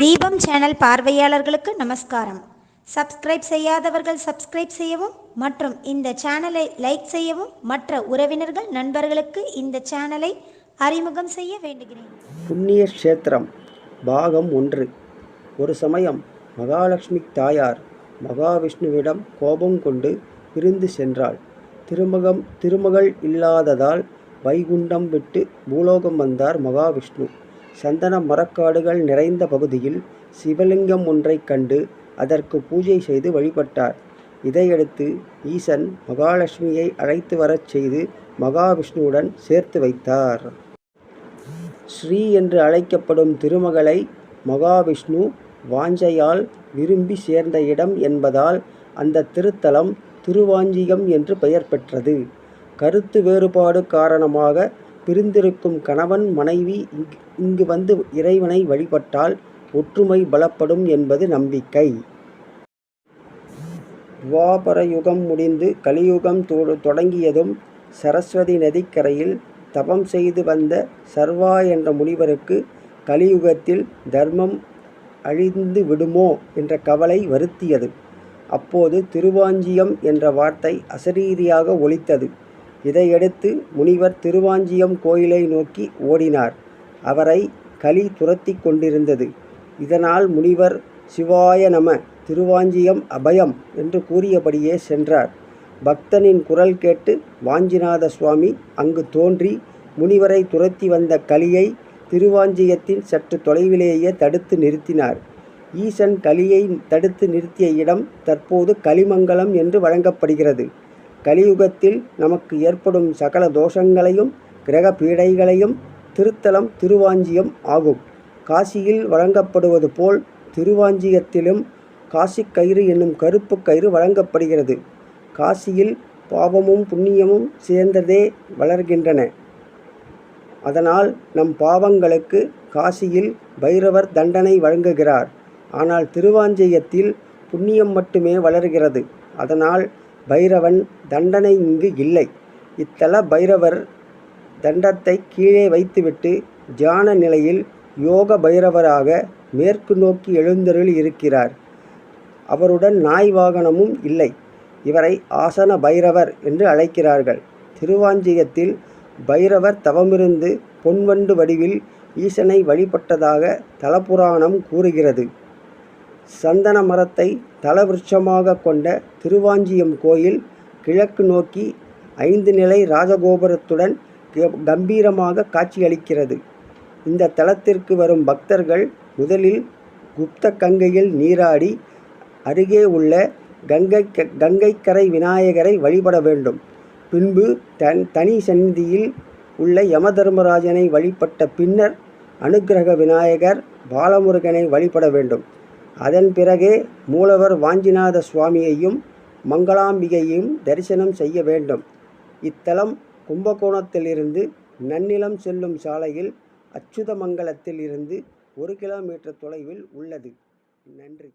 தீபம் சேனல் பார்வையாளர்களுக்கு நமஸ்காரம். சப்ஸ்கிரைப் செய்யாதவர்கள் சப்ஸ்கிரைப் செய்யவும் மற்றும் இந்த சேனலை லைக் செய்யவும் மற்ற உறவினர்கள் நண்பர்களுக்கு இந்த சேனலை அறிமுகம் செய்ய வேண்டுகிறேன். புண்ணிய க்ஷேத்திரம் பாகம் ஒன்று. ஒரு சமயம் மகாலட்சுமி தாயார் மகாவிஷ்ணுவிடம் கோபம் கொண்டு பிரிந்து சென்றாள். திருமகம் திருமகள் இல்லாததால் வைகுண்டம் விட்டு பூலோகம் வந்தார் மகாவிஷ்ணு. சந்தன மரக்காடுகள் நிறைந்த பகுதியில் சிவலிங்கம் ஒன்றைக் கண்டு அதற்கு பூஜை செய்து வழிபட்டார். இதையடுத்து ஈசன் மகாலட்சுமியை அழைத்து வரச் செய்து மகாவிஷ்ணுவுடன் சேர்த்து வைத்தார். ஸ்ரீ என்று அழைக்கப்படும் திருமகளை மகாவிஷ்ணு வாஞ்சையால் விரும்பி சேர்ந்த இடம் என்பதால் அந்த திருத்தலம் திருவாஞ்சியம் என்று பெயர் பெற்றது. கருத்து வேறுபாடு காரணமாக பிரிந்திருக்கும் கணவன் மனைவி இங்கு இங்கு வந்து இறைவனை வழிபட்டால் ஒற்றுமை பலப்படும் என்பது நம்பிக்கை. துவாபர யுகம் முடிந்து கலியுகம் தொடங்கியதும் சரஸ்வதி நதிக்கரையில் தபம் செய்து வந்த சர்வா என்ற முனிவருக்கு கலியுகத்தில் தர்மம் அழிந்து விடுமோ என்ற கவலை வருத்தியது. அப்போது திருவாஞ்சியம் என்ற வார்த்தை அசரீதியாக ஒலித்தது. இதையடுத்து முனிவர் திருவாஞ்சியம் கோயிலை நோக்கி ஓடினார். அவரை களி துரத்தி கொண்டிருந்தது. இதனால் முனிவர் சிவாய நம திருவாஞ்சியம் அபயம் என்று கூறியபடியே சென்றார். பக்தனின் குரல் கேட்டு வாஞ்சிநாத சுவாமி அங்கு தோன்றி முனிவரை துரத்தி வந்த கலியை திருவாஞ்சியத்தின் சற்று தொலைவிலேயே தடுத்து நிறுத்தினார். ஈசன் கலியை தடுத்து நிறுத்திய இடம் தற்போது கலிமங்கலம் என்று வழங்கப்படுகிறது. கலியுகத்தில் நமக்கு ஏற்படும் சகல தோஷங்களையும் கிரக பீடைகளையும் திருத்தலம் திருவாஞ்சியம் ஆகும். காசியில் வழங்கப்படுவது போல் திருவாஞ்சியத்திலும் காசிக் கயிறு என்னும் கருப்பு கயிறு வழங்கப்படுகிறது. காசியில் பாவமும் புண்ணியமும் சேர்ந்ததே வளர்கின்றன. அதனால் நம் பாவங்களுக்கு காசியில் பைரவர் தண்டனை வழங்குகிறார். ஆனால் திருவாஞ்சயத்தில் புண்ணியம் மட்டுமே வளர்கிறது. அதனால் பைரவன் தண்டனை இங்கு இல்லை. இத்தல பைரவர் தண்டத்தை கீழே வைத்துவிட்டு தியான நிலையில் யோக பைரவராக மேற்கு நோக்கி எழுந்தருள் இருக்கிறார். அவருடன் நாய் வாகனமும் இல்லை. இவரை ஆசன பைரவர் என்று அழைக்கிறார்கள். திருவாஞ்சியத்தில் பைரவர் தவமிருந்து பொன்வண்டு வடிவில் ஈசனை வழிபட்டதாக தலபுராணம் கூறுகிறது. சந்தன மரத்தை தலவிருட்சமாக கொண்ட திருவாஞ்சியம் கோயில் கிழக்கு நோக்கி ஐந்து நிலை ராஜகோபுரத்துடன் கம்பீரமாக காட்சியளிக்கிறது. இந்த தலத்திற்கு வரும் பக்தர்கள் முதலில் குப்த கங்கையில் நீராடி அருகே உள்ள கங்கை க- கங்கைக்கரை விநாயகரை வழிபட வேண்டும். பின்பு தன் தனி சந்தியில் உள்ள யமதர்மராஜனை வழிபட்ட பின்னர் அனுக்கிரக விநாயகர் பாலமுருகனை வழிபட வேண்டும். அதன் பிறகே மூலவர் வாஞ்சிநாத சுவாமியையும் மங்களாம்பிகையையும் தரிசனம் செய்ய வேண்டும். இத்தலம் கும்பகோணத்திலிருந்து நன்னிலம் செல்லும் சாலையில் அச்சுதமங்கலத்தில் இருந்து ஒரு கிலோமீட்டர் தொலைவில் உள்ளது. நன்றி.